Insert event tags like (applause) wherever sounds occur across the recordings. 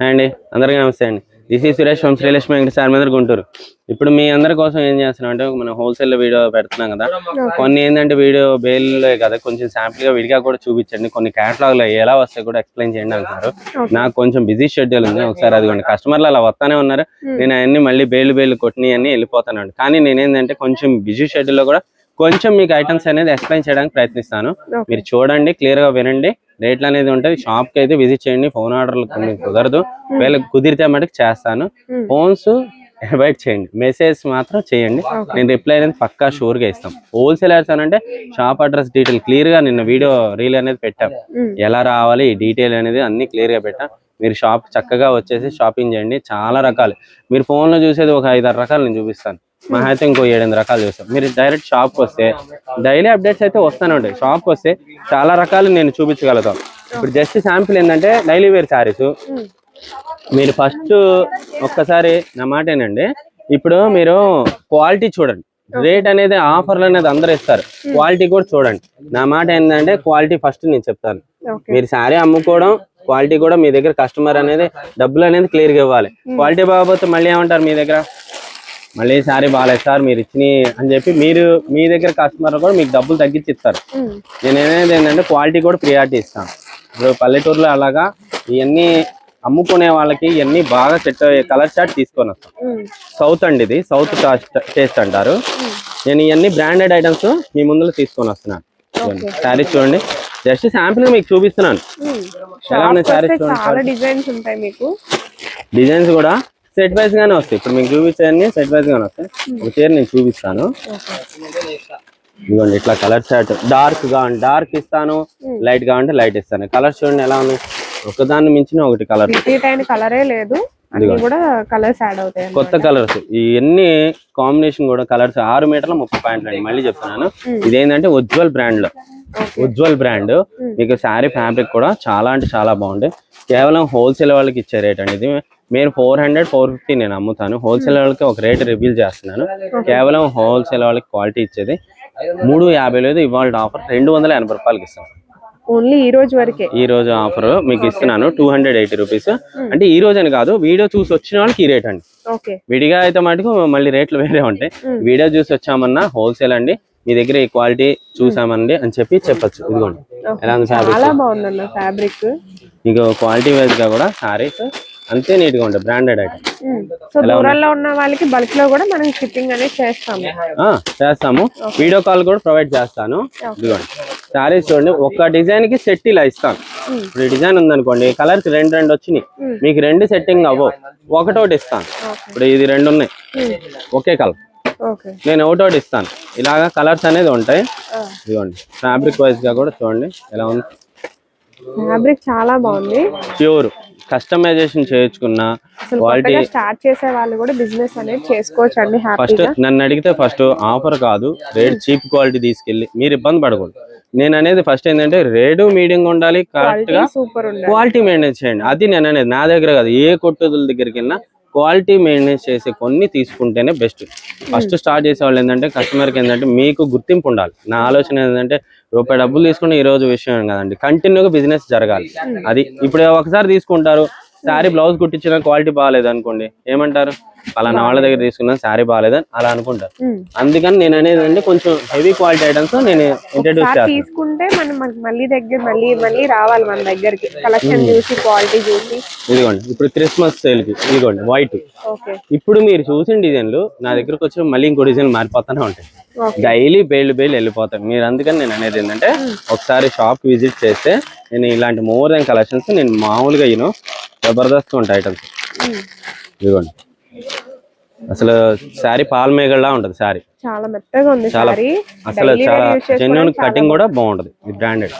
Hi అండి. అందరికీ నమస్తే అండి. This is Suresh from Srilakshmi Venkata sir మీద గుంటూరు. ఇప్పుడు మీ అందరి కోసం ఏం చేస్తున్నాం అంటే మనం హోల్సేల్ వీడియో పెడుతున్నాం కదా. కొన్ని ఏంటంటే వీడియో బేల్ కదా కొంచెం శాంపుల్గా విడిగా కూడా చూపించండి. కొన్ని కేటలాగ్లో ఎలా వస్తాయి కూడా ఎక్స్ప్లెయిన్ చేయండి అంటున్నారు. నాకు కొంచెం బిజీ షెడ్యూల్ ఉంది. ఒకసారి అదిగోండి. కస్టమర్లు అలా వస్తానే ఉన్నారు. నేను అవన్నీ మళ్ళీ బేలు బేలు కొట్టినవి అన్ని వెళ్ళిపోతానండి. కానీ నేను ఏంటంటే కొంచెం బిజీ షెడ్యూల్లో కూడా కొంచెం మీకు ఐటమ్స్ అనేది ఎక్స్ప్లెయిన్ చేయడానికి ప్రయత్నిస్తాను. మీరు చూడండి క్లియర్గా వినండి. రేట్లు అనేది ఉంటుంది షాప్కి అయితే విజిట్ చేయండి. ఫోన్ ఆర్డర్లు కుదరదు. వీళ్ళకి కుదిరితే మటుకు చేస్తాను. Hmm. ఫోన్స్ అవాయిడ్ చేయండి. మెసేజ్ మాత్రం చేయండి. నేను రిప్లై అనేది పక్కా షూర్గా ఇస్తాం. హోల్సేలర్స్ అంటే షాప్ అడ్రస్ డీటెయిల్ క్లియర్గా నిన్న వీడియో రీల్ అనేది పెట్టాం. Hmm. ఎలా రావాలి ఈ డీటెయిల్ అనేది అన్ని క్లియర్గా పెట్టాం. మీరు షాప్ చక్కగా వచ్చేసి షాపింగ్ చేయండి. చాలా రకాలు. మీరు ఫోన్లో చూసేది ఒక ఐదారు రకాలు నేను చూపిస్తాను. మా అయితే ఇంకో ఏడెనిమిది రకాలు చూస్తాం మీరు డైరెక్ట్ షాప్కి వస్తే డైలీ అప్డేట్స్ అయితే వస్తానే ఉంటాయి. షాప్కి వస్తే చాలా రకాలు నేను చూపించగలుగుతాం ఇప్పుడు జస్ట్ శాంపిల్ ఏంటంటే డైలీ వేర్ శారీస్ మీరు ఫస్ట్ ఒక్కసారి నా మాట ఏనండి ఇప్పుడు మీరు క్వాలిటీ చూడండి. రేట్ అనేది ఆఫర్లు అనేది అందరు ఇస్తారు. క్వాలిటీ కూడా చూడండి. నా మాట ఏంటంటే క్వాలిటీ ఫస్ట్ నేను చెప్తాను. మీరు శారీ అమ్ముకోవడం క్వాలిటీ కూడా మీ దగ్గర కస్టమర్ అనేది డబ్బులు అనేది క్లియర్గా ఇవ్వాలి. క్వాలిటీ బాగోకపోతే మళ్ళీ ఏమంటారు మీ దగ్గర? మళ్ళీ శారీ బాగాలేదు సార్ మీరు ఇచ్చిన అని చెప్పి మీరు మీ దగ్గర కస్టమర్ కూడా మీకు డబ్బులు తగ్గించి ఇస్తారు. నేను అనేది ఏంటంటే క్వాలిటీ కూడా ప్రియారిటీ ఇస్తాను. ఇప్పుడు పల్లెటూరులో అలాగా ఇవన్నీ అమ్ముకునే వాళ్ళకి ఇవన్నీ బాగా సెట్ అయ్యే కలర్ చార్ట్ తీసుకొని వస్తాం. సౌత్ అండి ఇది. సౌత్ టేస్ట్ అంటారు. నేను ఇవన్నీ బ్రాండెడ్ ఐటమ్స్ మీ ముందులో తీసుకొని వస్తున్నాను. శారీస్ చూడండి. జస్ట్ శాంపిల్ మీకు చూపిస్తున్నాను. ఎలా ఉన్నాయి శారీస్ చూడండి. డిజైన్స్ కూడా సెట్ వైజ్ గానే వస్తాయి. ఇప్పుడు మీకు చూపించాయన్ని సెట్ వైజ్ గానే వస్తాయి. ఒక చీర నేను చూపిస్తాను. ఇదిగోండి ఇట్లా కలర్ చార్ట్ డార్క్గా డార్క్ ఇస్తాను లైట్గా అంటే లైట్ ఇస్తాను. కలర్స్ చూడండి ఎలా ఉన్నాయి ఒకదాన్ని మించిన ఒకటి కలర్ కలరే లేదు. కొత్త కలర్స్ ఇవన్నీ కాంబినేషన్ కూడా కలర్స్ ఆరు మీటర్ల ముప్పై పాయింట్లు అండి మళ్ళీ చెప్తున్నాను. ఇదేంటంటే ఉజ్వల్ బ్రాండ్లో. ఉజ్వల్ బ్రాండ్ మీకు శారీ ఫ్యాబ్రిక్ కూడా చాలా అంటే చాలా బాగుంది కేవలం హోల్సేల్ వాళ్ళకి ఇచ్చే రేట్ అండి. ఇది మీరు ఫోర్ హండ్రెడ్ ఫోర్ ఫిఫ్టీ నేను అమ్ముతాను. హోల్సేల్ వాళ్ళకి ఒక రేట్ రివీల్ చేస్తున్నాను. కేవలం హోల్సేల్ వాళ్ళకి క్వాలిటీ ఇచ్చేది. మూడు యాభై లేదు ఇవాళ ఆఫర్ రెండు వందల ఎనభై రూపాయలకి ఇస్తాను. ఓన్లీ ఈ రోజు వరకే? ఈ రోజు ఆఫర్ మీకు ఇస్తున్నాను టూ హండ్రెడ్ ఎయిటీ రూపీస్. అంటే ఈ రోజు అని కాదు వీడియో చూసి వచ్చిన వాళ్ళకి ఈ రేట్ అండి. విడిగా అయితే మటుకు మళ్ళీ రేట్లు వేరే ఉంటాయి. వీడియో చూసి వచ్చామన్నా హోల్సేల్ అండి మీ దగ్గర ఈ క్వాలిటీ చూసామండి అని చెప్పి చెప్పొచ్చు. ఇదిగోండి. ఎలా ఉంది ఫ్యాబ్రిక్ మీకు క్వాలిటీ వైజ్గా కూడా సారీస్ అంతే నీట్గా ఉంటాయి బ్రాండెడ్ ఐటమ్ సో దూరంలో ఉన్న వాళ్ళకి బల్క్లో కూడా మనం షిప్పింగ్ అనేది చేస్తాము. చేస్తాము. వీడియో కాల్ కూడా ప్రొవైడ్ చేస్తాను. ఇదిగోండి. సారీస్ చూడండి ఒక డిజైన్కి సెట్ ఇలా ఇస్తాను. ఇప్పుడు డిజైన్ ఉందనుకోండి కలర్స్ రెండు రెండు వచ్చినాయి. మీకు రెండు సెట్టింగ్ అవ్వవు. ఒకటోటి ఇస్తాను. ఇప్పుడు ఇది రెండు ఉన్నాయి. ఒకే కలర్ నేను ఒకటోటి ఇస్తాను. ఇలాగా కలర్స్ అనేది ఉంటాయి. ఇదిగోండి. ఫ్యాబ్రిక్ వైజ్గా కూడా చూడండి ఎలా ఉంది? ఫ్యాబ్రిక్ చాలా బాగుంది. ప్యూర్ కస్టమైజేషన్ చేయించుకున్న క్వాలిటీ స్టార్ట్ చేసే వాళ్ళు కూడా బిజినెస్ అనేది చేసుకోవచ్చు అండి ఫస్ట్ నన్ను అడిగితే ఫస్ట్ ఆఫర్ కాదు రేట్ చీప్ క్వాలిటీ తీసుకెళ్ళి మీరు ఇబ్బంది పడకూడదు. నేను అనేది ఫస్ట్ ఏంటంటే రేటు మీడియం ఉండాలి కరెక్ట్గా క్వాలిటీ మెయింటైన్ చేయండి. అది నేను అనేది నా దగ్గర కాదు ఏ కొట్టుదుల దగ్గరికి వెళ్ళినా క్వాలిటీ మెయింటైన్ చేసే కొన్ని తీసుకుంటేనే బెస్ట్. ఫస్ట్ స్టార్ట్ చేసే వాళ్ళు ఏంటంటే కస్టమర్కి ఏంటంటే మీకు గుర్తింపు ఉండాలి. నా ఆలోచన ఏంటంటే రూపాయి డబ్బులు తీసుకుని ఈ రోజు విషయం కదండి. కంటిన్యూగా బిజినెస్ జరగాలి. అది ఇప్పుడు ఒకసారి తీసుకుంటారు శారీ బ్లౌజ్ కుట్టించిన క్వాలిటీ బాగాలేదు అనుకోండి. ఏమంటారు? పలానా వాళ్ళ దగ్గర తీసుకున్నా శారీ బాగాలేదని అలా అనుకుంటారు. అందుకని నేను అనేది అంటే కొంచెం హెవీ క్వాలిటీ ఐటమ్స్ నేను ఇంట్రడ్యూస్ తీసుకుంటే మనం మళ్ళీ దగ్గర మళ్ళీ మళ్ళీ రావాలి మన దగ్గరికి. కలెక్షన్ చూసి క్వాలిటీ చూసి. ఇదిగోండి ఇప్పుడు క్రిస్మస్ సేల్కి ఇదిగోండి వైట్ ఓకే. ఇప్పుడు మీరు చూసిన డిజైన్లు నా దగ్గరకు వచ్చి మళ్ళీ ఇంకో డిజైన్ మారిపోతానే ఉంటాయి. డైలీ బేళ్ళు బేళ్ళు వెళ్ళిపోతాయి. మీరు అందుకని నేను అనేది ఏంటంటే ఒకసారి షాప్ విజిట్ చేస్తే నేను ఇలాంటి మోర్ దెన్ కలెక్షన్స్ నేను మామూలుగా యూనో జబర్దస్త్ ఉంటాయి ఐటమ్స్ ఇదిగోండి. అసలు శారీ పాల్మేగల్లా ఉంటుంది శారీ. చాలా మెత్తగా ఉంది చాలా అసలు చాలా జెన్యున్ కటింగ్ కూడా బాగుంటది. ఇది బ్రాండెడ్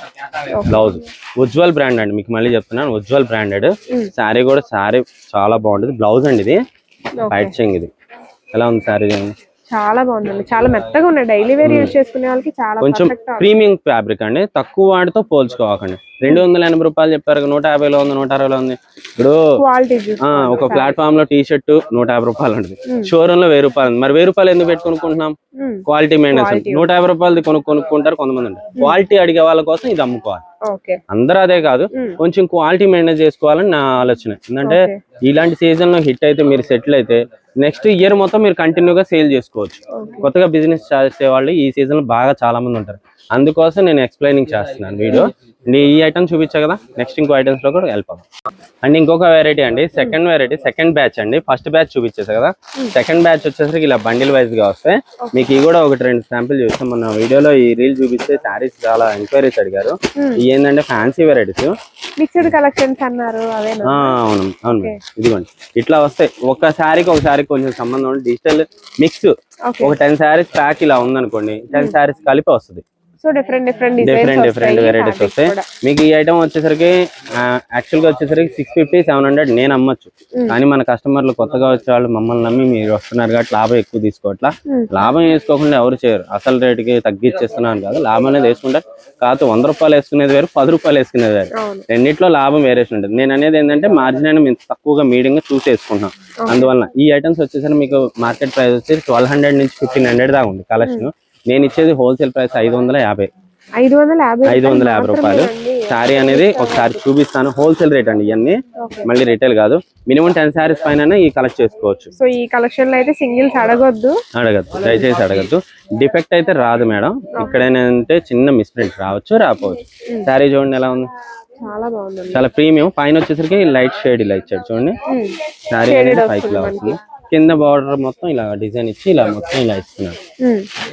బ్లౌజ్ ఉజ్వల్ బ్రాండ్ అండి మీకు మళ్ళీ చెప్తున్నాను ఉజ్వల్ బ్రాండెడ్ శారీ కూడా శారీ చాలా బాగుంటది. బ్లౌజ్ అండి ఇది. వైట్ చెంగ్ ఇది. ఎలా ఉంది శారీ? చాలా బాగుందండి. చాలా మెత్తగా ఉన్నాయి. డైలీ వేర్ యూజ్ చేసుకునే వాళ్ళకి చాలా కొంచెం ప్రీమియం ఫ్యాబ్రిక్ అండి. తక్కువ వాటితో పోల్చుకోకండి రెండు వందల ఎనభై రూపాయలు చెప్పారు నూట యాభైలో ఉంది నూట అరవైలో ఉంది. ఇప్పుడు ఒక ప్లాట్ఫామ్లో టీ షర్ట్ నూట యాభై రూపాయలు ఉంటుంది. షోరూమ్లో వెయ్యి రూపాయలు ఉంది. మరి వెయ్యి రూపాయలు ఎందుకు పెట్టి కొనుక్కుంటున్నాం? ఉమ్. క్వాలిటీ మెయింటెనెన్స్ నూట యాభై రూపాయలది కొను కొనుక్కుంటారు కొంతమంది క్వాలిటీ అడిగే వాళ్ళ కోసం ఇది అమ్ముకోవాలి. అందరూ అదే కాదు. కొంచెం క్వాలిటీ మెయింటైన్ చేసుకోవాలని నా ఆలోచన ఎందుకంటే. ఇలాంటి సీజన్లో హిట్ అయితే మీరు సెటిల్ అయితే నెక్స్ట్ ఇయర్ మొత్తం మీరు కంటిన్యూగా సేల్ చేసుకోవచ్చు. కొత్తగా బిజినెస్ చేసే వాళ్ళు ఈ సీజన్లో బాగా చాలా మంది ఉంటారు అందుకోసం నేను ఎక్స్ప్లెయినింగ్ చేస్తున్నాను వీడియో అండ్ ఈ ఐటమ్ చూపించా కదా? నెక్స్ట్ ఇంకో ఐటమ్స్లో కూడా వెళ్ళిపోదాం. అండ్ ఇంకొక వెరైటీ అండి సెకండ్ వెరైటీ సెకండ్ బ్యాచ్ అండి. ఫస్ట్ బ్యాచ్ చూపించేసా కదా? సెకండ్ బ్యాచ్ వచ్చేసరికి ఇలా బండిల్ వైజ్గా వస్తాయి మీకు ఈ కూడా ఒకటి రెండు శాంపిల్ చూస్తాం మన వీడియోలో ఈ రీల్ చూపిస్తే శారీస్ చాలా ఎంక్వైరీస్ అడిగారు. ఇవి ఏంటంటే ఫ్యాన్సీ వెరైటీస్ మిక్స్డ్ కలెక్షన్స్ అన్నారు అవేనా? అవును. ఇదిగోండి. ఇట్లా వస్తాయి ఒక శారీకి ఒక శారీకి కొంచెం సంబంధం డిజిటల్ మిక్స్ ఒక టెన్ శారీస్ ప్యాక్ ఇలా ఉందనుకోండి టెన్ శారీస్ కలిపి వస్తుంది. So different different different different varieties వస్తాయి మీకు ఈ ఐటమ్ వచ్చేసరికి యాక్చువల్గా వచ్చేసరికి సిక్స్ ఫిఫ్టీ సెవెన్ హండ్రెడ్ నేను అమ్మొచ్చు. కానీ మన కస్టమర్లు కొత్తగా వచ్చే వాళ్ళు మమ్మల్ని నమ్మి మీరు వస్తున్నారు కాబట్టి లాభం ఎక్కువ తీసుకోవట్లా. Hmm. లాభం వేసుకోకుండా ఎవరు చేయరు. అసలు రేటుకి తగ్గించేస్తున్నాను కాదు. లాభం అనేది వేసుకుంటారు కాకపోతే వంద రూపాయలు వేసుకునేది వేరు పది రూపాయలు వేసుకునేది వేరు. రెండిట్లో లాభం వేరేసి ఉంటుంది. నేను అనేది ఏంటంటే మార్జిన్ అయినా మేము తక్కువగా మీడియంగా చూసి వేసుకుంటాం అందువల్ల ఈ ఐటమ్స్ వచ్చేసరికి మీకు మార్కెట్ ప్రైస్ వచ్చి ట్వెల్వ్ హండ్రెడ్ నుంచి ఫిఫ్టీన్ హండ్రెడ్ దాకా ఉంది. కలెక్షన్ నేను ఇచ్చేది హోల్సేల్ ప్రైస్ ఐదు వందల యాభై. ఐదు వందల యాభై ఐదు వందల యాభై రూపాయలు. శారీ అనేది ఒకసారి చూపిస్తాను. హోల్సేల్ రేట్ అండి ఇవన్నీ. మళ్ళీ రిటైల్ కాదు. మినిమం టెన్ శారీస్ పైన ఈ కలెక్ట్ చేసుకోవచ్చు. సో ఈ కలెక్షన్లో అయితే సింగిల్స్ అడగొద్దు. అడగద్దు. దయచేసి అడగద్దు. డిఫెక్ట్ అయితే రాదు మేడం. ఇక్కడ ఏంటంటే చిన్న మిస్ప్రింట్ రావచ్చు రాకపోవచ్చు. శారీ చూడండి ఎలా ఉంది. చాలా బాగుందండి. చాలా ప్రీమియం పైన వచ్చేసరికి లైట్ షేడ్ ఇలా ఇచ్చాడు చూడండి. శారీ అనేది పైకి వస్తుంది కింద బార్డర్ మొత్తం ఇలా డిజైన్ ఇచ్చి ఇలా మొత్తం ఇలా ఇస్తున్నారు.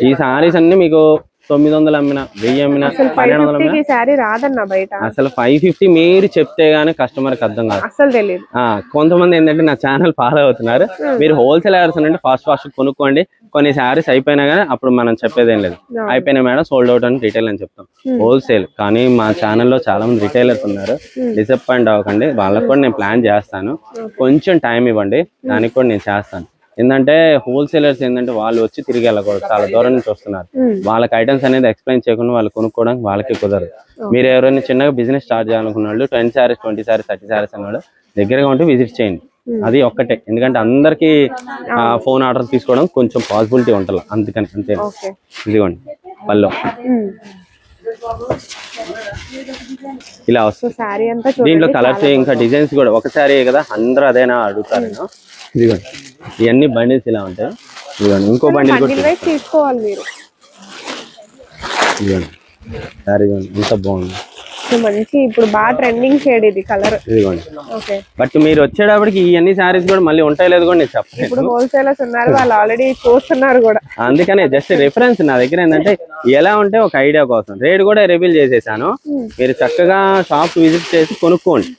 ఈ శారీస్ అన్ని మీకు తొమ్మిది వందలు అమ్మిన వెయ్యి అమ్మిన పన్నెండు వందలు అమ్మిన? ఫిఫ్టీకి ఈ శారీ రాదన్న బయట. అసలు ఫైవ్ ఫిఫ్టీ మీరు చెప్తే గానీ కస్టమర్కి అర్థం కాదు. అస్సలు తెలియదు కొంతమంది ఏంటంటే నా ఛానల్ ఫాలో అవుతున్నారు. మీరు హోల్సేల్ అవర్స్ అంటే ఫాస్ట్ ఫాస్ట్ కొనుక్కోండి. కొన్ని శారీస్ అయిపోయినా కానీ అప్పుడు మనం చెప్పేదేం లేదు. అయిపోయినా మేడం సోల్డ్ అవుట్ అని రిటైల్ అని చెప్తాం. హోల్సేల్ కానీ మా ఛానల్లో చాలా మంది రిటైలర్స్ ఉన్నారు. డిసప్పాయింట్ అవ్వకండి. వాళ్ళకి కూడా నేను ప్లాన్ చేస్తాను. కొంచెం టైం ఇవ్వండి. దానికి కూడా నేను చేస్తాను. ఏంటంటే హోల్సేలర్స్ ఏంటంటే వాళ్ళు వచ్చి తిరిగి వెళ్ళకూడదు చాలా దూరం నుంచి వస్తున్నారు. వాళ్ళకి ఐటమ్స్ అనేది ఎక్స్ప్లెయిన్ చేయకుండా వాళ్ళు కొనుక్కోవడానికి వాళ్ళకి కుదరదు. మీరు ఎవరైనా చిన్నగా బిజినెస్ స్టార్ట్ చేయాలనుకున్న వాళ్ళు twenty saris twenty saris thirty saris అన్నాడు దగ్గరగా ఉంటే విజిట్ చేయండి. అది ఒక్కటే. ఎందుకంటే అందరికి ఫోన్ ఆర్డర్ తీసుకోవడం కొంచెం పాసిబిలిటీ ఉంటుంది. అందుకని అంతే. ఇదిగోండి పళ్ళు. ఉమ్. ఇలా వస్తుంది. దీంట్లో కలర్స్ ఇంకా డిజైన్స్ కూడా ఒకసారి కదా అందరూ అదేనా అడుగుతారు. ఇదిగోండి. ఇవన్నీ బండిల్స్ ఇలా ఉంటాయి. ఇదిగోండి ఇంకో బండిల్ తీసుకోవాలి మీరు. ఇదిగోండి సారీ ఎంత బాగుంది. మంచి ఇప్పుడు బాగా ట్రెండింగ్ షేడ్ ఇది కలర్ ఇదిగోండి. ఓకే బట్ మీరు వచ్చేటప్పటికి ఈ అన్ని సారీస్ కూడా మళ్ళీ ఉంటాయి లేదు కూడా నేను చెప్పలేదు ఇప్పుడు హోల్సేలర్స్ ఉన్నారు వాళ్ళు ఆల్రెడీ చూస్తున్నారు కూడా. అందుకనే జస్ట్ రిఫరెన్స్ నా దగ్గర ఏంటంటే ఎలా ఉంటే ఒక ఐడియా కోసం. రేట్ కూడా రివీల్ చేసేసాను. Hmm. మీరు చక్కగా షాప్ విజిట్ చేసి కొనుక్కోండి.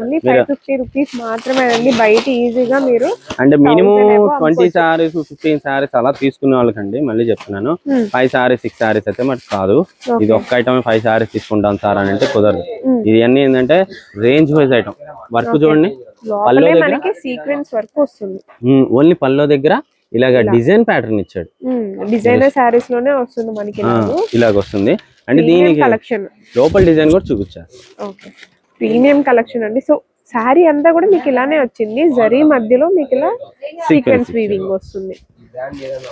ఓన్లీ ఫైవ్ ఫిఫ్టీ రూపీస్ మాత్రమే అండి. బయట ఈజీగా మీరు అంటే minimum twenty saris fifteen saris అలా తీసుకునే వాళ్ళకండి. మళ్ళీ చెప్తున్నాను. ఫైవ్ సారీస్ సిక్స్ సారీస్ అయితే మరి కాదు. ఇది ఒక్క ఐటమ్ ఫైవ్ సారీస్ తీసుకుంటాం సార్ అని అంటే కుదరదు. ఇది అన్ని ఏంటంటే రేంజ్ వైజ్ ఐటమ్ వర్క్ చూడండి. పల్లో దగ్గర సీక్వెన్స్ వర్క్ వస్తుంది. ఓన్లీ పల్లో దగ్గర ఇలాగ డిజైన్ ప్యాటర్న్ ఇచ్చాడు. డిజైనర్ శారీస్లోనే వస్తుంది మనకి ఇలాగ. వస్తుంది. అంటే దీనికి లోపల డిజైన్ కూడా చూపించారు ప్రీమియం కలెక్షన్ అండి. సో శారీ అంతా కూడా మీకు ఇలానే వచ్చింది. జరీ మధ్యలో మీకు ఇలా సీక్వెన్స్ వీవింగ్ వస్తుంది.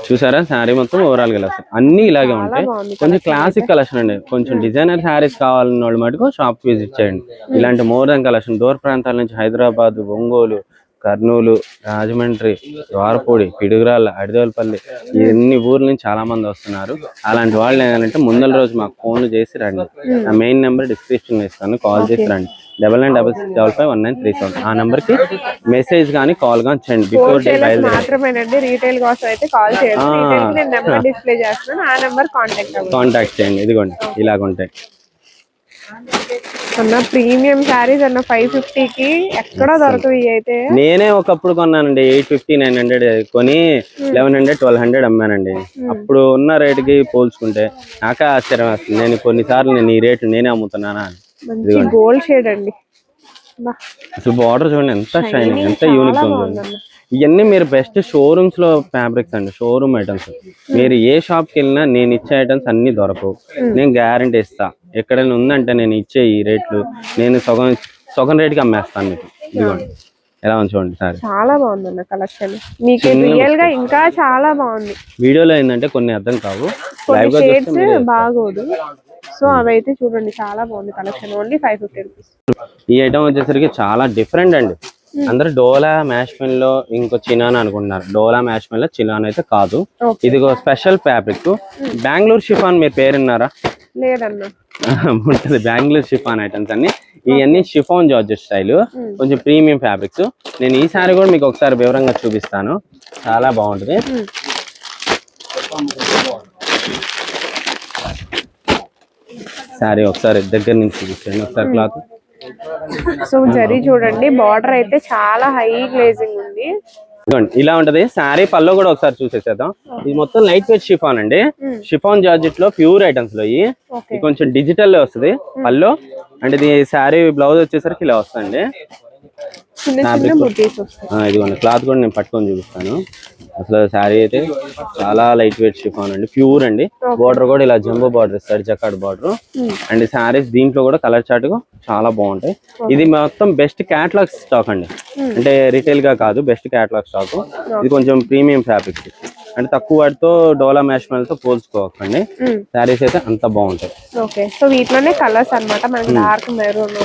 చూసారా? శారీ మొత్తం ఓవరాల్గా. అన్ని ఇలాగే ఉంటాయి. కొంచెం క్లాసిక్ కలెక్షన్ అండి. కొంచెం డిజైనర్ శారీస్ కావాలన్న వాళ్ళు మటుకు షాప్ విజిట్ చేయండి. ఇలాంటి మోర్ దెన్ కలెక్షన్ దూర ప్రాంతాల నుంచి హైదరాబాద్ ఒంగోలు కర్నూలు రాజమండ్రి ద్వారపూడి పిడుగురాళ్ళ అడిదోలపల్లి ఇన్ని ఊర్ల నుంచి చాలా మంది వస్తున్నారు. అలాంటి వాళ్ళు ఏంటంటే ముందల రోజు మాకు ఫోన్ చేసి రండి. నా మెయిన్ నెంబర్ డిస్క్రిప్షన్లో ఇస్తాను. కాల్ చేసి రండి. Double nine double six double five one nine three seven. ఆ నెంబర్కి మెసేజ్ కానీ కాల్ కానీ చేయండి. బిఫోర్ డే హోల్సేలర్స్ బయలుదేరి మాత్రమేనండి. రీటైల్ కోసం అయితే కాల్ చేయండి ఆ. రీటైల్కి నేను నెంబర్ డిస్ప్లే చేస్తున్నాను. ఆ నెంబర్ కాంటాక్ట్ కాంటాక్ట్ చేయండి. ఇదిగోండి. ఇలాగ ఉంటాయి అన్న ప్రీమియం శారీస్ అన్న ఫైవ్ ఫిఫ్టీకి ఎక్కడ దొరకవు అయితే. నేనే ఒకప్పుడు కొన్నానండి ఎయిట్ ఫిఫ్టీ నైన్ హండ్రెడ్ కొని లెవెన్ హండ్రెడ్ ట్వెల్వ్ హండ్రెడ్ అమ్మానండి. అప్పుడు ఉన్న రేటుకి పోల్చుకుంటే నాకే ఆశ్చర్యం వస్తుంది. నేను కొన్నిసార్లు నేను ఈ రేట్లు నేనే అమ్ముతున్నానా గోల్డ్ షేడ్ అండి. అసలు బార్డర్ చూడండి ఎంత షైనింగ్ ఎంత యూనిక్ ఉంది. ఇవన్నీ మీరు బెస్ట్ షోరూమ్స్లో ఫ్యాబ్రిక్స్ అండి షోరూమ్ ఐటమ్స్ మీరు ఏ షాప్కి వెళ్ళినా నేను ఇచ్చే ఐటమ్స్ అన్ని దొరకవు. నేను గ్యారంటీ ఇస్తా. ఎక్కడైనా ఉందంటే నేను ఇచ్చే ఈ రేట్లు నేను సగం సగం రేట్కి అమ్మేస్తాను మీకు. ఇదిగోండి. ఎలా ఉంది చూడండి సార్. చాలా బాగుందన్న కలెక్షన్ మీకు రియల్గా ఇంకా చాలా బాగుంది. వీడియోలో ఏంటంటే కొన్ని అర్థం కావు. షేడ్స్ బాగోదు. సో అవి అయితే చూడండి చాలా బాగుంది collection only five fifty rupees ఈ ఐటమ్ వచ్చేసరికి చాలా డిఫరెంట్ అండి. అందరూ డోలా మ్యాష్ మెన్లో ఇంకో చినాన్ అనుకుంటున్నారు. డోలా మ్యాష్ మెన్లో చినాన్ అయితే కాదు. ఇది ఒక స్పెషల్ ఫ్యాబ్రిక్. బెంగళూరు షిఫాన్ మీరు పేరున్నారా? లేదన్నా. (laughs) ఉంటుంది. బెంగళూరు షిఫాన్ ఐటమ్స్ అన్ని. ఇవన్నీ షిఫాన్ జార్జెట్ స్టైల్. కొంచెం ప్రీమియం ఫ్యాబ్రిక్స్. నేను ఈ సారీ కూడా మీకు ఒకసారి వివరంగా చూపిస్తాను. చాలా బాగుంటుంది. సారీ ఒకసారి దగ్గర నుంచి చూపించండి ఒకసారి క్లాత్. సో జరీ చూడండి బార్డర్ అయితే చాలా హై గ్లేజింగ్ ఉంది. ఇలా ఉంటది. సారీ పల్లో కూడా ఒకసారి చూసేసేద్దాం. ఇది మొత్తం లైట్ వెయిట్ షిఫాన్ అండి. షిఫాన్ జార్జెట్లో ప్యూర్ ఐటమ్స్లో ఇది కొంచెం డిజిటల్ వస్తుంది పల్లో అంటే ఇది శారీ బ్లౌజ్ వచ్చేసరికి ఇలా వస్తుంది ఇదిగోండి క్లాత్ కూడా నేను పట్టుకొని చూపిస్తాను. అసలు శారీ అయితే చాలా లైట్ వెయిట్ షిఫాన్ అండి ప్యూర్ అండి. బార్డర్ కూడా ఇలా జంబో బార్డర్ ఇస్తాడు jacquard border Hmm. And saris దీంట్లో కూడా కలర్ చార్ట్ చాలా బాగుంటాయి. ఇది మొత్తం బెస్ట్ క్యాటలాగ్ స్టాక్ అండి. అంటే రిటైల్గా కాదు బెస్ట్ క్యాటలాగ్ స్టాక్ ఇది కొంచెం ప్రీమియం ఫ్యాబ్రిక్స్ అంటే తక్కువ వాటితో డోలా మ్యాష్తో పోల్చుకోకండి. Hmm. శారీస్ అయితే అంత బాగుంటాయి. ఓకే సో వీటిలోనే కలర్స్ అన్నమాట మనకి డార్క్ మెరూన్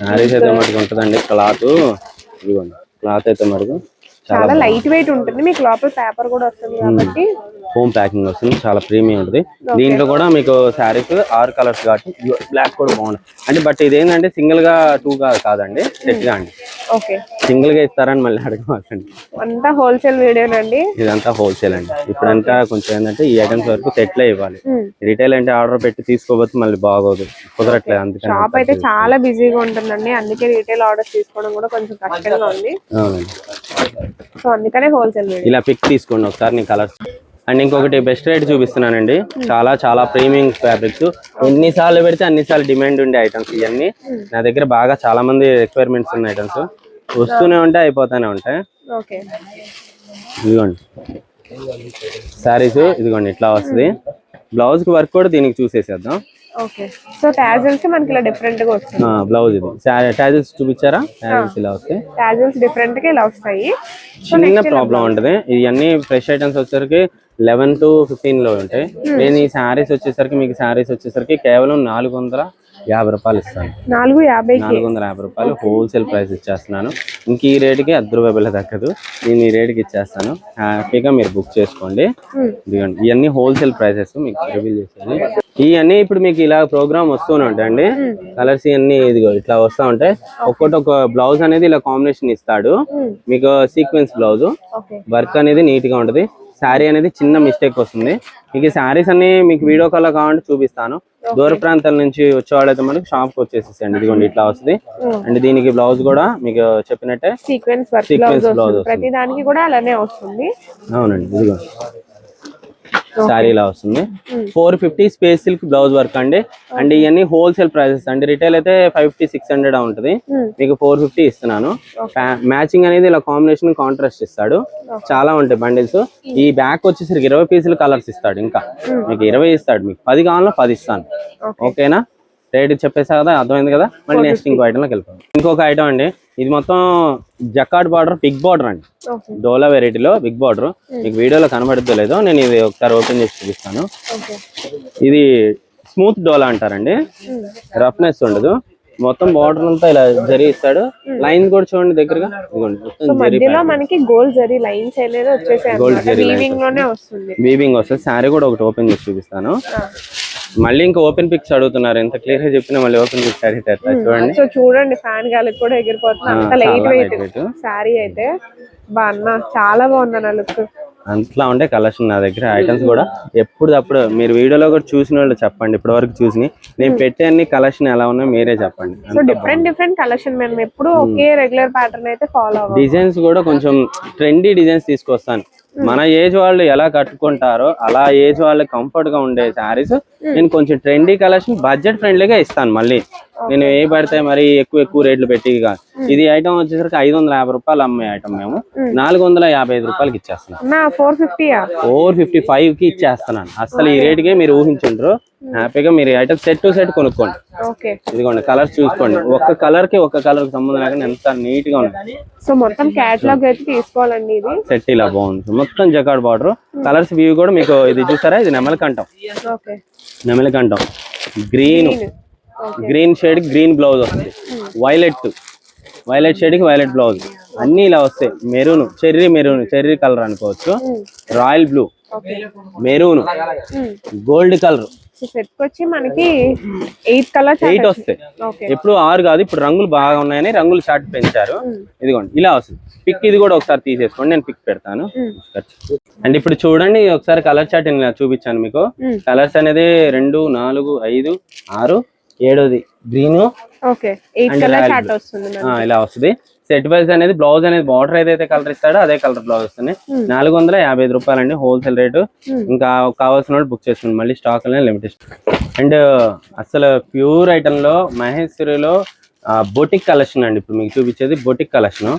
శారీస్ అయితే మటుకు ఉంటుందండి క్లాత్ ఇదిగోండి క్లాత్ అయితే మటుకు చాలా లైట్ వెయిట్ ఉంటుంది. మీకు లోపల పేపర్ కూడా వస్తుంది కాబట్టి. హోమ్ ప్యాకింగ్ వస్తుంది. చాలా ప్రీమియం ఉంటుంది దీంట్లో కూడా మీకు శారీస్ ఆరు కలర్స్ కాబట్టి బ్లాక్ కూడా బాగుంది అంటే బట్ ఇదేంటంటే సింగిల్గా టూ గా కాదండి. సెట్గా అండి. ఓకే సింగిల్గా ఇస్తారని మళ్ళీ అడగమాకండి. అంతా హోల్సేల్ వీడియోనండి ఇదంతా హోల్సేల్ అండి. ఇప్పుడంతా కొంచెం ఏంటంటే ఈ ఐటమ్స్ వరకు సెటిల్ ఇవ్వాలి. Hmm. రిటైల్ అంటే ఆర్డర్ పెట్టి తీసుకోకపోతే మళ్ళీ బాగోదు. కుదరట్లేదు అందుకని షాప్ అయితే చాలా బిజీగా ఉంటుందండి. అందుకే రీటైల్ ఆర్డర్స్ తీసుకోవడం కూడా కొంచెం కష్టంగా ఉంది. అవునండి. సో అందుకనే హోల్సేల్ వీడియో ఇలా పిక్ తీసుకోండి ఒకసారి నీ కలర్స్ అండ్ ఇంకొకటి బెస్ట్ రేట్ చూపిస్తున్నానండి. చాలా చాలా ప్రీమియం ఫ్యాబ్రిక్స్ ఎన్నిసార్లు పెడితే అన్నిసార్లు డిమాండ్ ఉండే ఐటమ్స్ ఇవన్నీ. నా దగ్గర బాగా చాలా మంది రిక్వైర్మెంట్స్ ఉన్న ఐటమ్స్ వస్తూనే ఉంటాయి అయిపోతూనే ఉంటాయి. ఇదిగోండి. శారీస్ ఇదిగోండి ఇట్లా వస్తుంది. బ్లౌజ్కి వర్క్ కూడా దీనికి చూసేసేద్దాం. ఓకే. సో టాజిల్స్ మనకి ఇలా డిఫరెంట్గా వస్తుంది బ్లౌజ్ ఇది. ట్యాజెస్ చూపించారా? ట్యాజెస్ ఇలా వస్తాయి టాజిల్స్ డిఫరెంట్గా ఇలా వస్తాయి. చిన్న ప్రాబ్లం ఉంటుంది. ఇవన్నీ ఫ్రెష్ ఐటమ్స్ వచ్చేసరికి లెవెన్ టు ఫిఫ్టీన్లో ఉంటాయి. నేను ఈ శారీస్ వచ్చేసరికి మీకు శారీస్ వచ్చేసరికి కేవలం నాలుగు వందల యాభై రూపాయలు ఇస్తాను. నాలుగు యాభైకి. నాలుగు వందల యాభై రూపాయలు హోల్సేల్ ప్రైస్ ఇచ్చేస్తున్నాను. ఇంక ఈ రేటుకి అర్ధ రూపాయలు తగ్గదు. నేను ఈ రేటుకి ఇచ్చేస్తాను. హ్యాపీగా మీరు బుక్ చేసుకోండి. ఇవన్నీ హోల్సేల్ ప్రైసెస్. మీకు రివీల్ చేసేది ఇవన్నీ ఇప్పుడు మీకు ఇలా ప్రోగ్రామ్ వస్తూనే ఉంటాయండి. కలర్స్ ఇవన్నీ ఇదిగో ఇట్లా వస్తూ ఉంటాయి. ఒక్కొక్కటి ఒక బ్లౌజ్ అనేది ఇలా కాంబినేషన్ ఇస్తాడు. మీకు సీక్వెన్స్ బ్లౌజ్. వర్క్ అనేది నీట్గా ఉంటది. శారీ అనేది చిన్న మిస్టేక్ వస్తుంది. మీకు శారీస్ అన్ని మీకు వీడియో కాల్ కావాలంటే చూపిస్తాను. దూర ప్రాంతాల నుంచి వచ్చేవాళ్ళైతే మనకి షాప్కి వచ్చేసేయండి ఇదిగోండి ఇట్లా వస్తుంది. అండ్ దీనికి బ్లౌజ్ కూడా మీకు చెప్పినట్టే సీక్వెన్స్ Sequence బ్లౌజ్ ప్రతి దానికి కూడా అలానే వస్తుంది. అవునండి ఇదిగోండి శారీ ఇలా వస్తుంది. Four fifty space silk blouse work అండి. అండ్ ఇవన్నీ హోల్సేల్ ప్రైసెస్ అండి. రిటైల్ అయితే ఫైవ్ ఫిఫ్టీ సిక్స్ హండ్రెడ్ ఉంటుంది. Hmm. మీకు ఫోర్ ఫిఫ్టీ ఇస్తున్నాను. మ్యాచింగ్ అనేది ఇలా కాంబినేషన్ కాంట్రాస్ట్ ఇస్తాడు. చాలా ఉంటాయి బండిల్స్ ఈ బ్యాక్ వచ్చేసరికి ఇరవై పీసులు కలర్స్ ఇస్తాడు ఇంకా. మీకు ఇరవై ఇస్తాడు. మీకు పది కావాలో పది ఇస్తాను. ఓకేనా రేట్ చెప్పేసా కదా అర్థమైంది కదా? మళ్ళీ నెక్స్ట్ ఇంకో ఐటమ్లోకి వెళ్ళిపోతాం ఇంకొక ఐటమ్ అండి. ఇది మొత్తం జకాడ్ బార్డర్ బిగ్ బార్డర్ అండి. డోలా వెరైటీలో బిగ్ బార్డర్. మీకు వీడియోలో కనబడుతుందో లేదో నేను ఇది ఒకసారి ఓపెన్ చేసి చూపిస్తాను. ఇది స్మూత్ డోలా అంటారండి. రఫ్నెస్ ఉండదు. మొత్తం బార్డర్ అంతా ఇలా జరి ఇస్తాడు. లైన్స్ కూడా చూడండి దగ్గరగా. మధ్యలో మనకి గోల్డ్ జరీ లైన్స్ వీవింగ్లోనే వస్తుంది. వీవింగ్ వస్తుంది. శారీ కూడా ఒకటి ఓపెన్ చేసి చూపిస్తాను. మళ్ళీ ఇంకా ఓపెన్ పిక్స్ అడుగుతున్నారు. ఎంత క్లియర్గా చెప్పినా మళ్ళీ ఓపెన్ పిక్స్ అడిగితే చూడండి. సో చూడండి ఫ్యాన్ గాలికి కూడా ఎగిరిపోతుంది. అంత చాలా లైట్ వెయిట్ lightweight. శారీ అయితే. బా అన్న చాలా బాగుంది అన్న లుక్ అంతలా ఉండే కలెక్షన్ నా దగ్గర. ఐటమ్స్ కూడా ఎప్పుడప్పుడు మీరు వీడియోలో కూడా చూసిన వాళ్ళు చెప్పండి. ఇప్పటి వరకు చూసి నేను పెట్టే అన్ని కలెక్షన్ ఎలా ఉన్నాయో మీరే చెప్పండి. సో డిఫరెంట్ డిఫరెంట్ కలెక్షన్ మేము ఎప్పుడు ఒకే రెగ్యులర్ ప్యాటర్న్ అయితే ఫాలో డిజైన్స్ కూడా కొంచెం ట్రెండీ డిజైన్స్ తీసుకొస్తాను. మన ఏజ్ వాళ్ళు ఎలా కట్టుకుంటారో అలా ఏజ్ వాళ్ళకి కంఫర్ట్గా ఉండే శారీస్ నేను కొంచెం ట్రెండీ కలెక్షన్ బడ్జెట్ ఫ్రెండ్లీగా ఇస్తాను మళ్ళీ. నేను ఏ పడితే మరి ఎక్కువ ఎక్కువ రేట్లు పెట్టి. ఇది ఐటమ్ వచ్చేసరికి ఐదు వందల యాభై రూపాయలు అమ్మే ఐటమ్ మేము. నాలుగు వందల యాభై ఐదు రూపాయలకి ఇచ్చేస్తున్నాం. ఫోర్ ఫిఫ్టీయా? ఫోర్ ఫిఫ్టీ ఫైవ్కి ఇచ్చేస్తున్నాను. అసలు ఈ రేటుకే మీరు ఊహించుండ్రు. హ్యాపీగా మీరు ఐటమ్ సెట్ టు సెట్ కొనుక్కోండి. ఇదిగోండి కలర్స్ చూసుకోండి. ఒక్క కలర్కి ఒక్క కలర్కి సంబంధం లేకుండా ఎంత నీట్గా ఉంది. సో మొత్తం క్యాటలాగ్ అయితే తీసుకోవాలండి ఇది. సెట్ ఇలా బాగుంది. మొత్తం జకాడ్ బార్డర్. కలర్స్ వ్యూ కూడా మీకు ఇది చూసారా? ఇది నెమలికంఠం నెమలికంఠం green. Green shade green blouse వస్తుంది. వైలెట్ వైలెట్ షేడ్కి వైలెట్ బ్లౌజ్ అన్ని ఇలా వస్తాయి. Maroon cherry maroon cherry colour అనుకోవచ్చు. Royal blue maroon gold colour set వచ్చి మనకి ఎయిట్ కలర్ ఎయిట్ వస్తాయి. ఎప్పుడు ఆరు కాదు ఇప్పుడు రంగులు బాగా ఉన్నాయని రంగులు షార్ట్ పెంచారు. ఇదిగోండి ఇలా వస్తుంది. పిక్ ఇది కూడా ఒకసారి తీసేసుకోండి నేను పిక్ పెడతాను. అండ్ ఇప్పుడు చూడండి ఒకసారి కలర్ చార్ట్ నేను చూపించాను మీకు. కలర్స్ అనేది రెండు నాలుగు ఐదు ఆరు ఏడోది గ్రీన్. ఇలా వస్తుంది సెట్ వైజ్ అనేది బ్లౌజ్ అనేది బార్డర్ ఏదైతే కలర్ ఇస్తాడో అదే కలర్ బ్లౌజ్ వస్తుంది. Hmm. నాలుగు వందల యాభై ఐదు రూపాయలు అండి హోల్సేల్ రేటు. ఇంకా కావాల్సిన బుక్ చేసుకోండి మళ్ళీ స్టాక్ అనేది లిమిటెడ్ అండ్ అసలు ప్యూర్ ఐటమ్లో మహేశ్వరిలో బొటిక్ కలెక్షన్ అండి. ఇప్పుడు మీకు చూపించేది బొటిక్ కలెక్షన్.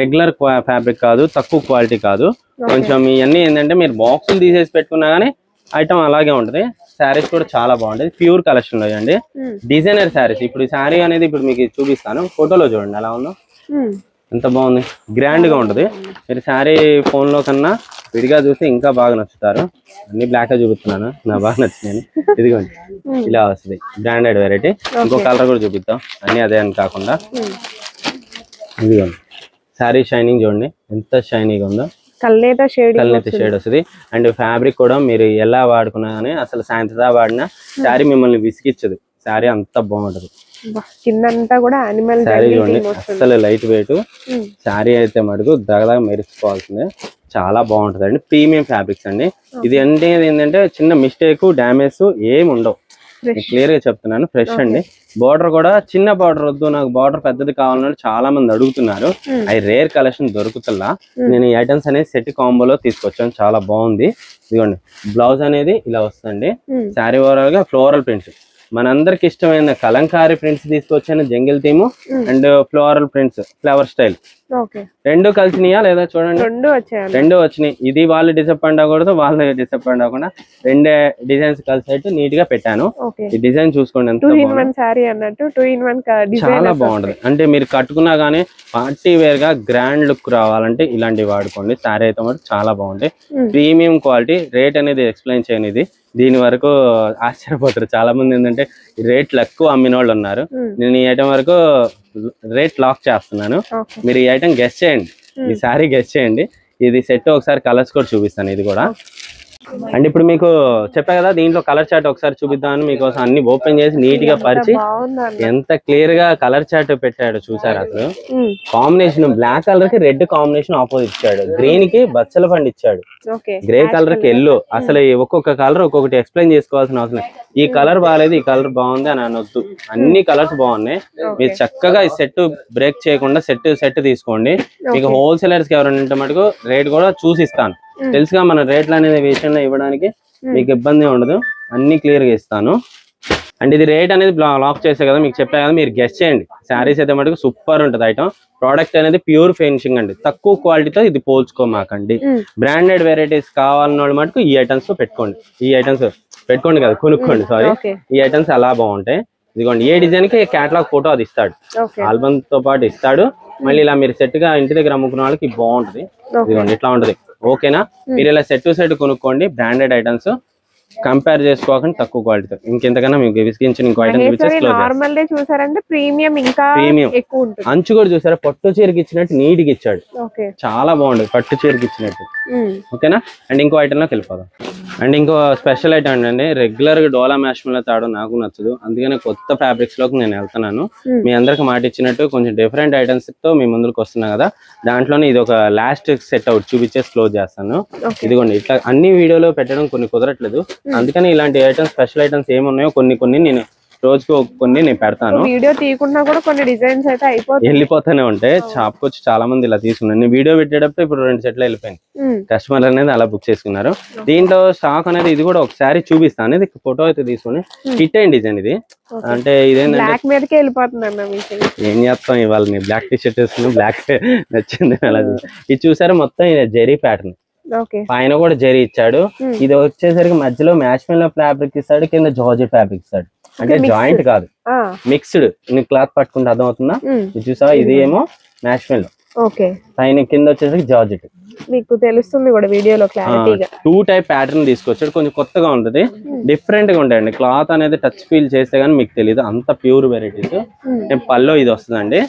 రెగ్యులర్ ఫ్యాబ్రిక్ కాదు తక్కువ క్వాలిటీ కాదు. కొంచెం ఇవన్నీ ఏంటంటే మీరు బాక్సులు తీసేసి పెట్టుకున్నా కానీ ఐటమ్ అలాగే ఉంటుంది. శారీస్ కూడా చాలా బాగుంటుంది ప్యూర్ కలెక్షన్లో అండి. డిజైనర్ శారీస్. ఇప్పుడు ఈ శారీ అనేది ఇప్పుడు మీకు చూపిస్తాను. ఫోటోలో చూడండి ఎలా ఉందో. ఎంత బాగుంది. గ్రాండ్గా ఉంటుంది. మీరు శారీ ఫోన్లో కన్నా విడిగా చూస్తే ఇంకా బాగా నచ్చుతారు. అన్ని బ్లాక్గా చూపిస్తున్నాను. నాకు బాగా నచ్చింది. ఇదిగోండి. ఇలా వస్తుంది. బ్రాండెడ్ వెరైటీ ఇంకో కలర్ కూడా చూపిద్దాం. అన్ని అదే అని కాకుండా. ఇదిగోండి. శారీ షైనింగ్ చూడండి. ఎంత షైనింగ్ ఉందో. కల్నేత షేడ్ షేడ్ వస్తుంది. అండ్ ఫ్యాబ్రిక్ కూడా మీరు ఎలా వాడుకున్నా కానీ అసలు సాయంత్రం వాడినా శారీ మిమ్మల్ని విసిగిచ్చదు. శారీ అంత బాగుంటది. కిందంతా కూడా యానిమల్ శారీ అసలు లైట్ వెయిట్. శారీ అయితే మటుకు దగదగ మెరుచుకోవాల్సిందే చాలా బాగుంటది అండి ప్రీమియం ఫ్యాబ్రిక్స్ అండి. ఇది అంటే ఏంటంటే చిన్న మిస్టేక్ డ్యామేజ్ ఏమి ఉండవు. క్లియర్గా చెప్తున్నాను ఫ్రెష్ అండి. బార్డర్ కూడా చిన్న బార్డర్ వద్దు నాకు బార్డర్ పెద్దది కావాలని చాలా మంది అడుగుతున్నారు. అవి రేర్ కలెక్షన్ దొరుకుతుల్లా నేను ఈ ఐటమ్స్ అనేది సెట్ కాంబోలో తీసుకొచ్చాను చాలా బాగుంది. ఇదిగోండి బ్లౌజ్ అనేది ఇలా వస్తుంది. శారీ ఓవరాల్గా ఫ్లోరల్ ప్రింట్స్ మనందరికి ఇష్టమైన కలంకారీ ప్రింట్స్ తీసుకొచ్చాను jungle theme Hmm. And floral prints flower style రెండు కలిసినాయా లేదా చూడండి? రెండు వచ్చాయండి. రెండు వచ్చినాయి. ఇది వాళ్ళు డిసప్పాయింట్ అవ్వకూడదు వాళ్ళు డిసప్పాయింట్ అవ్వకుండా రెండే డిజైన్స్ కలిసి నీట్గా పెట్టాను. ఈ డిజైన్ చూసుకోండి ఎంత బాగుందో. చాలా బాగుంటది. అంటే మీరు కట్టుకున్నా గానీ పార్టీ వేర్గా గ్రాండ్ లుక్ రావాలంటే ఇలాంటివి వాడుకోండి. సారీ అయితే మాత్రం చాలా బాగుంటాయి Hmm. ప్రీమియం క్వాలిటీ రేట్ అనేది ఎక్స్ప్లెయిన్ చేయని ఇది దీని వరకు ఆశ్చర్యపోతారు. చాలా మంది ఏంటంటే రేట్లు ఎక్కువ అమ్మిన వాళ్ళు ఉన్నారు. నేను ఈ ఐటమ్ వరకు రేట్ లాక్ చేస్తున్నాను. మీరు ఈ ఐటమ్ గెస్ట్ చేయండి. ఈ సారీ గెస్ట్ చేయండి. ఇది సెట్ ఒకసారి కలర్స్ కూడా చూపిస్తాను ఇది కూడా. అండ్ ఇప్పుడు మీకు చెప్పా కదా దీంట్లో కలర్ చార్ట్ ఒకసారి చూపిద్దామని మీకోసం అన్ని ఓపెన్ చేసి నీట్గా పరిచి ఎంత క్లియర్గా కలర్ చార్ట్ పెట్టాడు చూసారు అసలు. కాంబినేషన్ బ్లాక్ కలర్కి రెడ్ కాంబినేషన్ ఆపోజిట్ ఇచ్చాడు. గ్రీన్కి బచ్చల పండు ఇచ్చాడు. గ్రే కలర్కి ఎల్లో అసలు ఒక్కొక్క కలర్ ఒక్కొక్కటి ఎక్స్ప్లెయిన్ చేసుకోవాల్సిన అవసరం. ఈ కలర్ బాగాలేదు ఈ కలర్ బాగుంది అని అనొద్దు. అన్ని కలర్స్ బాగున్నాయి. మీరు చక్కగా ఈ సెట్ బ్రేక్ చేయకుండా సెట్ సెట్ తీసుకోండి. మీకు హోల్సేలర్స్కి ఎవరైనా ఉంటే మటుకు రేట్ కూడా చూసిస్తాను తెలుసుగా మన రేట్లు అనేది విషయంలో ఇవ్వడానికి మీకు ఇబ్బంది ఉండదు. అన్ని క్లియర్గా ఇస్తాను. అండ్ ఇది రేట్ అనేది లాక్ చేసే కదా మీకు చెప్పా కదా మీరు గెస్ట్ చేయండి. శారీస్ అయితే మటుకు సూపర్ ఉంటుంది ఐటమ్ ప్రోడక్ట్ అనేది ప్యూర్ ఫినిషింగ్ అండి. తక్కువ క్వాలిటీతో ఇది పోల్చుకోమాకండి. బ్రాండెడ్ వెరైటీస్ కావాలన్న వాళ్ళు మటుకు ఈ ఐటమ్స్ పెట్టుకోండి. ఈ ఐటమ్స్ పెట్టుకోండి కదా కొనుక్కోండి సారీ ఈ ఐటమ్స్ అలా బాగుంటాయి. ఇదిగోండి ఏ డిజైన్కి కేటలాగ్ ఫోటో అది ఇస్తాడు. ఆల్బమ్తో పాటు ఇస్తాడు. మళ్ళీ ఇలా మీరు సెట్గా ఇంటి దగ్గర అమ్ముకున్న వాళ్ళకి బాగుంటది. ఇదిగోండి ఇట్లా ఉంటది. ఓకేనా? మీరు ఇలా సెట్ టు సెట్ కొనుక్కోండి బ్రాండెడ్ ఐటమ్స్ కంపేర్ చేసుకోకుండా తక్కువ క్వాలిటీతో ఇంకెంతకన్నా మీకు విసిగించిన ఇంకో ఐటమ్ నార్మల్ డే చూసారంటే ప్రీమియం ఇంకా Premium. ఎక్కువ ఉంటుంది. అంచు కూడా చూసారా? పట్టు చీరకి ఇచ్చినట్టు నీట్గా ఇచ్చాడు చాలా బాగుండదు పట్టు చీరకి ఇచ్చినట్టు. ఓకేనా? అండ్ ఇంకో ఐటమ్లోకి వెళ్ళిపోదాం. అండ్ ఇంకో స్పెషల్ ఐటమ్ అండి రెగ్యులర్గా డోలా మ్యాష్మల్ తాడు నాకు నచ్చదు. అందుకనే కొత్త ఫ్యాబ్రిక్స్లోకి నేను వెళ్తున్నాను. మీ అందరికి మాట ఇచ్చినట్టు కొంచెం డిఫరెంట్ ఐటమ్స్తో మీ ముందుకు వస్తున్నా కదా. దాంట్లోనే ఇది ఒక లాస్ట్ సెట్ అవుట్ చూపించేసి క్లోజ్ చేస్తాను. ఇదిగోండి ఇట్లా అన్ని వీడియోలో పెట్టడం కొన్ని కుదరట్లేదు. అందుకని ఇలాంటి ఐటమ్స్ స్పెషల్ ఐటమ్స్ ఏమి ఉన్నాయో కొన్ని కొన్ని నేను రోజుకు కొన్ని నేను పెడతాను. వీడియో తీయకుండా కూడా కొన్ని డిజైన్స్ అయితే అయిపోతాయి. వెళ్ళిపోతూనే ఉంటాయి. షాప్కి వచ్చి చాలా మంది ఇలా తీసుకున్నారు. నేను వీడియో పెట్టేటప్పుడు ఇప్పుడు రెండు సెట్లు వెళ్ళిపోయింది. కస్టమర్ అనేది అలా బుక్ చేసుకున్నారు. దీంట్లో స్టాక్ అనేది ఇది కూడా ఒకసారి చూపిస్తాను. ఇది ఫోటో అయితే తీసుకొని హిట్ అయిన డిజైన్ ఇది. అంటే ఇదేంటంటే ఏం చేస్తాం ఇవాళ బ్లాక్ టీ షర్ట్ వేసుకుని బ్లాక్ (laughs) నచ్చింది అలా. ఇది చూసారా మొత్తం జెరీ ప్యాటర్న్ పైన కూడా జెరీ ఇచ్చాడు. ఇది వచ్చేసరికి మధ్యలో మ్యాచ్ మెల్ ఫ్యాబ్రిక్ ఇస్తాడు కింద జార్జెట్ ఫ్యాబ్రిక్ ఇస్తాడు. అంటే. జాయింట్ కాదు. మిక్స్డ్ నీ క్లాత్ పట్టుకుంటే అర్థం అవుతుందా చూసావా? ఇది ఏమో మ్యాచ్ మెల్ ఓకే. పైన కింద వచ్చేసరికి జార్జెట్ మీకు తెలుస్తుంది కూడా వీడియోలో క్లారిటీగా. టూ టైప్ ప్యాటర్న్ తీసుకొచ్చాడు. కొంచెం కొత్తగా ఉంటుంది. డిఫరెంట్గా ఉంటాయండి. క్లాత్ అనేది టచ్ ఫీల్ చేస్తే గానీ మీకు తెలియదు అంత ప్యూర్ వెరైటీస్ నేను పల్లో ఇది వస్తుందండి.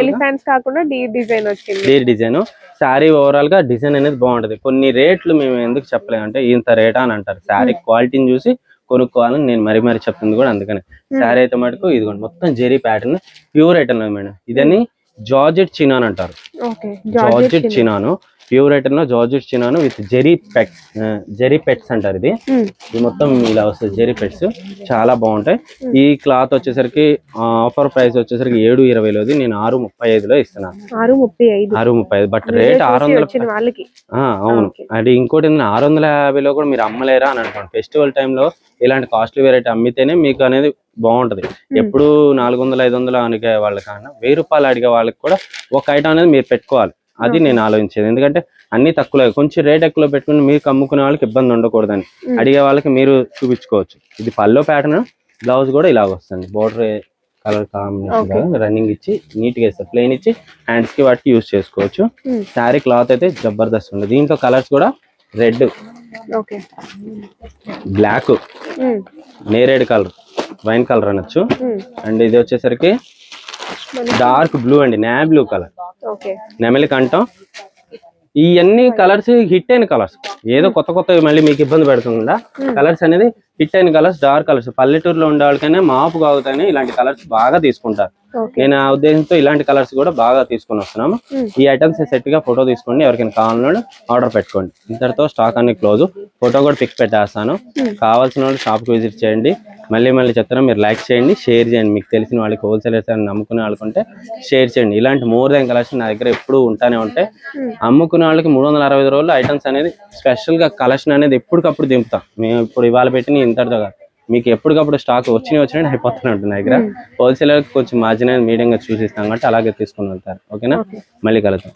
ఎలిఫెంట్స్ కాకుండా డీ డిజైన్ వచ్చింది. డిజైన్ శారీ ఓవరాల్గా డిజైన్ అనేది బాగుంటది. కొన్ని రేట్లు మేము ఎందుకు చెప్పలేమంటే ఇంత రేటా అని అంటారు. శారీ క్వాలిటీని చూసి కొనుక్కోవాలని నేను మరీ మరీ చెప్తుంది కూడా అందుకని. శారీ అయితే మటుకు ఇదిగోండి మొత్తం zari pattern pure item madam. ఇదని జార్జెట్ చినాన్ అంటారు. Georgette chinon. ప్యూర్ ఐటమ్లో జార్జెట్ చినాను విత్ జెరీ పెట్ జెరీ పెట్స్ అంటారు ఇది. ఇది మొత్తం ఇలా వస్తుంది జెరీ పెట్స్ చాలా బాగుంటాయి. ఈ క్లాత్ వచ్చేసరికి ఆఫర్ ప్రైస్ వచ్చేసరికి ఏడు ఇరవైలోది నేను ఆరు ముప్పై ఐదులో ఇస్తున్నాను ఆరు ముప్పై ఐదు. ఆరు ముప్పై ఐదు బట్ రేట్ ఆరు వందల అవును. అది ఇంకోటి ఆరు వందల యాభైలో కూడా మీరు అమ్మలేరా అని అనుకోండి. ఫెస్టివల్ టైంలో ఇలాంటి కాస్ట్లీ వెరైటీ అమ్మితేనే మీకు అనేది బాగుంటది. ఎప్పుడు నాలుగు వందలు ఐదు వందలు అడిగే వాళ్ళకన్నా వెయ్యి రూపాయలు అడిగే వాళ్ళకి కూడా ఒక ఐటమ్ అనేది మీరు పెట్టుకోవాలి. అది నేను ఆలోచించేది. ఎందుకంటే అన్ని తక్కువ కొంచెం రేట్ ఎక్కువ పెట్టుకుని మీకు అమ్ముకునే వాళ్ళకి ఇబ్బంది ఉండకూడదని. అడిగే వాళ్ళకి మీరు చూపించుకోవచ్చు. ఇది పల్లో ప్యాటర్న్ బ్లౌజ్ కూడా ఇలాగ వస్తుంది. బోర్డర్ కలర్ కాంబినేషన్ రన్నింగ్ ఇచ్చి నీట్గా ఇస్తారు ప్లెయిన్ ఇచ్చి హ్యాండ్స్కి వాటికి యూస్ చేసుకోవచ్చు. శారీ క్లాత్ అయితే జబర్దస్త్ ఉంది దీంట్లో కలర్స్ కూడా రెడ్ బ్లాక్ నేరేడ్ కలర్. వైన్ కలర్ అనొచ్చు. అండ్ ఇది వచ్చేసరికి డార్క్ బ్లూ అండి నా బ్లూ కలర్. నెమలి కంఠం. ఇవన్నీ కలర్స్ హిట్ అయిన కలర్స్. ఏదో కొత్త కొత్త మళ్ళీ మీకు ఇబ్బంది పెడకుండా కలర్స్ అనేది హిట్ అయిన కలర్స్ డార్క్ కలర్స్. పల్లెటూరులో ఉండే వాళ్ళకైనా మాపు కాగుతాయని ఇలాంటి కలర్స్ బాగా తీసుకుంటారు. నేను ఆ ఉద్దేశంతో ఇలాంటి కలర్స్ కూడా బాగా తీసుకొని వస్తున్నాము. ఈ ఐటమ్స్ సెట్గా ఫోటో తీసుకోండి. ఎవరికైనా కావాలన్నా ఆర్డర్ పెట్టుకోండి. ఇంతటితో స్టాక్ అన్ని క్లోజ్. ఫోటో కూడా పిక్ పెట్టేస్తాను. కావాల్సిన వాళ్ళు షాప్కి విజిట్ చేయండి. మళ్ళీ మళ్ళీ చెప్తాను మీరు లైక్ చేయండి షేర్ చేయండి. మీకు తెలిసిన వాళ్ళకి హోల్సేలర్స్ అని నమ్ముకునే వాళ్ళకుంటే షేర్ చేయండి. ఇలాంటి మోర్ దాన్ కలెక్షన్ నా దగ్గర ఎప్పుడు ఉంటానే ఉంటాయి. అమ్ముకునే వాళ్ళకి మూడు వందల అరవై రోజులు ఐటమ్స్ అనేది స్పెషల్గా కలెక్షన్ అనేది ఎప్పటికప్పుడు దింపుతాం. మేము ఇప్పుడు ఇవాళ పెట్టిన ఇంతటితో కాదు. మీకు ఎప్పటికప్పుడు స్టాక్ వచ్చినవి వచ్చినట్టు అయిపోతూనే ఉంటుంది నా దగ్గర. హోల్సేలర్ కొంచెం మార్జిన్ అనేది మీడియం గా చూసిస్తాం కాబట్టి అలాగే తీసుకుని వెళ్తారు. ఓకేనా? మళ్ళీ కలుద్దాం.